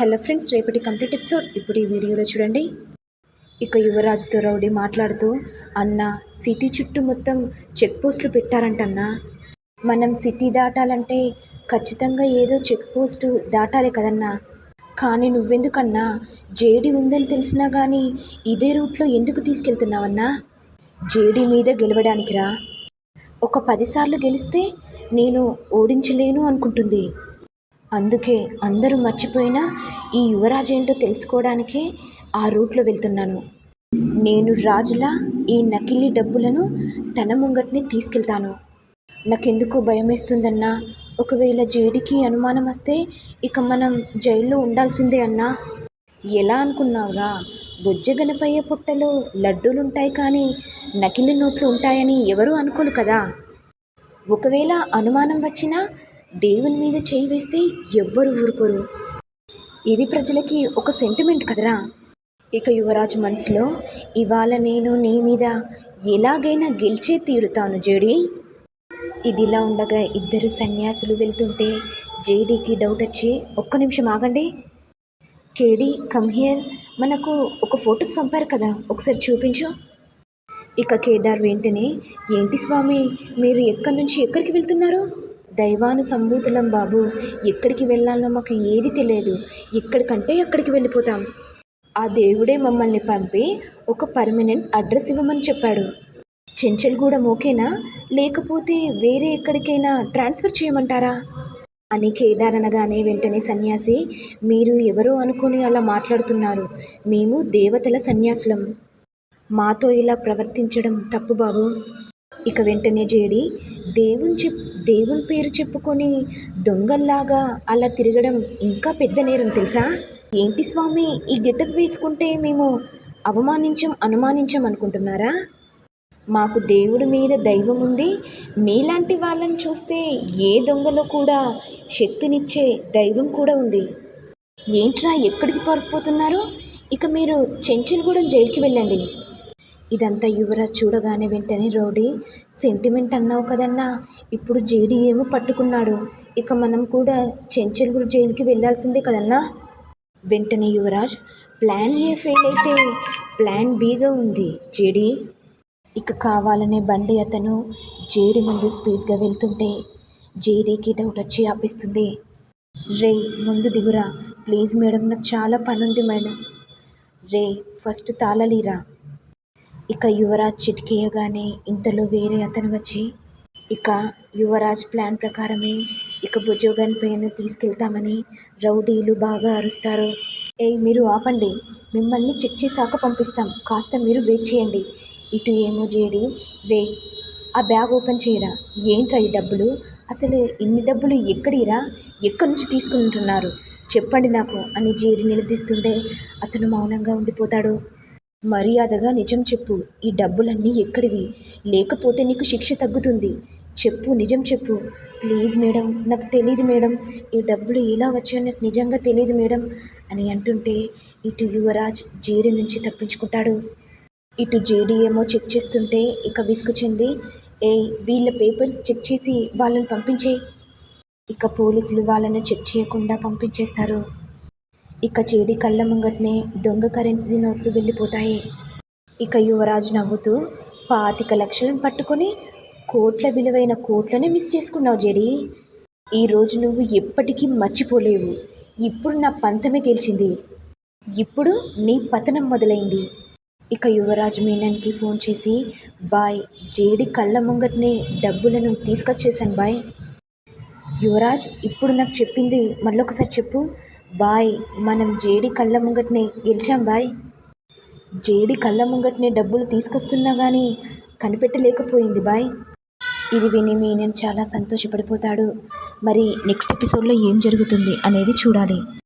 Hello friends రేపటి complete episode. ఇప్పుడు ఈ వీడియోలో చూడండి. ఇక యువరాజుతో రౌడీ మాట్లాడుతూ అన్న సిటీ చుట్టూ మొత్తం చెక్ పోస్టులు పెట్టారంటన్నా. మనం సిటీ దాటాలంటే ఖచ్చితంగా ఏదో చెక్ పోస్టు దాటాలి కదన్నా. కానీ నువ్వెందుకన్నా? జేడీ ఉందని తెలిసినా కానీ ఇదే రూట్లో ఎందుకు తీసుకెళ్తున్నావన్నా? జేడీ మీద గెలవడానికిరా. ఒక పదిసార్లు గెలిస్తే నేను ఓడించలేను అనుకుంటుంది. అందుకే అందరూ మర్చిపోయినా ఈ యువరాజు ఏంటో తెలుసుకోవడానికే ఆ రూట్లో వెళ్తున్నాను. నేను రాజులా ఈ నకిలీ డబ్బులను తన ముంగట్నే తీసుకెళ్తాను. నాకెందుకో భయం వేస్తుందన్నా ఒకవేళ జేడికి అనుమానం వస్తే ఇక మనం జైల్లో ఉండాల్సిందే అన్నా. ఎలా అనుకున్నావురా? బొజ్జగనపయ్య పుట్టలో లడ్డూలుంటాయి కానీ నకిలీ నోట్లు ఉంటాయని ఎవరూ అనుకోరు కదా. ఒకవేళ అనుమానం వచ్చినా దేవుని మీద చేయి వేస్తే ఎవ్వరు ఊరుకోరు. ఇది ప్రజలకి ఒక సెంటిమెంట్ కదరా. ఇక యువరాజు మనసులో ఇవాళ నేను నీ మీద ఎలాగైనా గెలిచే తీరుతాను జేడి. ఇదిలా ఉండగా ఇద్దరు సన్యాసులు వెళ్తుంటే జేడీకి డౌట్ వచ్చి ఒక్క నిమిషం ఆగండి. కేడి కమ్ హియర్ మనకు ఒక ఫొటోస్ పంపారు కదా ఒకసారి చూపించు. ఇక కేదార్ వెంటనే ఏంటి స్వామి మీరు ఎక్కడి నుంచి ఎక్కడికి వెళ్తున్నారు? దైవాను సంభూతులం బాబు. ఎక్కడికి వెళ్ళాలో మాకు ఏది తెలియదు. ఎక్కడికంటే అక్కడికి వెళ్ళిపోతాం. ఆ దేవుడే మమ్మల్ని పంపి ఒక పర్మనెంట్ అడ్రస్ ఇవ్వమని చెప్పాడు. చెంచల్గూడెం ఓకేనా? లేకపోతే వేరే ఎక్కడికైనా ట్రాన్స్ఫర్ చేయమంటారా? అని కేదార్ అనగానే వెంటనే సన్యాసి మీరు ఎవరో అనుకొని అలా మాట్లాడుతున్నారు. మేము దేవతల సన్యాసులం. మాతో ఇలా ప్రవర్తించడం తప్పు బాబు. ఇక వెంటనే జేడి దేవుని చెప్ దేవుని పేరు చెప్పుకొని దొంగల్లాగా అలా తిరగడం ఇంకా పెద్ద నేరం తెలుసా? ఏంటి స్వామి ఈ గెటప్ వేసుకుంటే మేము అవమానించం అనుమానించం అనుకుంటున్నారా? మాకు దేవుడి మీద దైవం ఉంది. మీలాంటి వాళ్ళని చూస్తే ఏ దొంగలో కూడా శక్తినిచ్చే దైవం కూడా ఉంది. ఏంట్రా ఎక్కడికి పారిపోతున్నారు? ఇక మీరు చెంచల్గూడెం జైలుకి వెళ్ళండి. ఇదంతా యువరాజ్ చూడగానే వెంటనే రౌడీ సెంటిమెంట్ అన్నావు కదన్నా ఇప్పుడు జేడి ఏమో పట్టుకున్నాడు ఇక మనం కూడా చెంచల్గూడు జైలుకి వెళ్ళాల్సిందే కదన్నా? వెంటనే యువరాజ్ ప్లాన్ ఏ ఫెయిల్ అయితే ప్లాన్ బీగా ఉంది జేడీ. ఇక కావాలనే బండి అతను జేడి ముందు స్పీడ్గా వెళ్తుంటే జేడీకి డౌట్ వచ్చి ఆపిస్తుంది. రే ముందు దిగురా ప్లీజ్ మేడం నాకు చాలా పని ఉంది మేడం. రే ఫస్ట్ తాళలీరా. ఇక యువరాజ్ చిటికేయగానే ఇంతలో వేరే అతను వచ్చి ఇక యువరాజ్ ప్లాన్ ప్రకారమే ఇక భుజోగన్ పైన తీసుకెళ్తామని రౌడీలు బాగా అరుస్తారు. ఏయ్ మీరు ఆపండి. మిమ్మల్ని చెక్ చేశాక పంపిస్తాం. కాస్త మీరు వెయిట్ చేయండి. ఇటు ఏమో జేడి రే ఆ బ్యాగ్ ఓపెన్ చేయరా? ఏంట్రా ఈ డబ్బులు? అసలు ఇన్ని డబ్బులు ఎక్కడిరా? ఎక్కడి నుంచి తీసుకుంటున్నారు? చెప్పండి నాకు అని జేడి నిలదీస్తుంటే అతను మౌనంగా ఉండిపోతాడు. మర్యాదగా నిజం చెప్పు. ఈ డబ్బులన్నీ ఎక్కడివి? లేకపోతే నీకు శిక్ష తగ్గుతుంది. చెప్పు నిజం చెప్పు. ప్లీజ్ మేడం నాకు తెలియదు మేడం. ఈ డబ్బులు ఎలా వచ్చాయో నాకు నిజంగా తెలియదు మేడం అని అంటుంటే ఇటు యువరాజ్ జేడి నుంచి తప్పించుకుంటాడు. ఇటు జేడి ఏమో చెక్ చేస్తుంటే ఇక విసుగు చెంది ఏ వీళ్ళ పేపర్స్ చెక్ చేసి వాళ్ళని పంపించే ఇక పోలీసులు వాళ్ళని చెక్ చేయకుండా పంపించేస్తారు. ఇక చేడి కళ్ళ ముంగట్నే దొంగ కరెన్సీ నోట్లు వెళ్ళిపోతాయి. ఇక యువరాజు నవ్వుతూ పాతిక లక్షలను పట్టుకొని కోట్ల విలువైన కోట్లనే మిస్ చేసుకున్నావు జేడి. ఈరోజు నువ్వు ఎప్పటికీ మర్చిపోలేవు. ఇప్పుడు నా పంతమే గెలిచింది. ఇప్పుడు నీ పతనం మొదలైంది. ఇక యువరాజ్ మీనన్కి ఫోన్ చేసి బాయ్ జేడి కళ్ళ ముంగట్నే డబ్బులను తీసుకొచ్చేసాను బాయ్. యువరాజ్ ఇప్పుడు నాకు చెప్పింది మళ్ళొకసారి చెప్పు. బాయ్ మనం జేడి కళ్ళ ముంగట్నే గెలిచాం బాయ్. జేడి కళ్ళ ముంగట్నే డబ్బులు తీసుకొస్తున్నా కానీ కనిపెట్టలేకపోయింది బాయ్. ఇది విని మీనన్ చాలా సంతోషపడిపోతాడు. మరి నెక్స్ట్ ఎపిసోడ్లో ఏం జరుగుతుంది అనేది చూడాలి.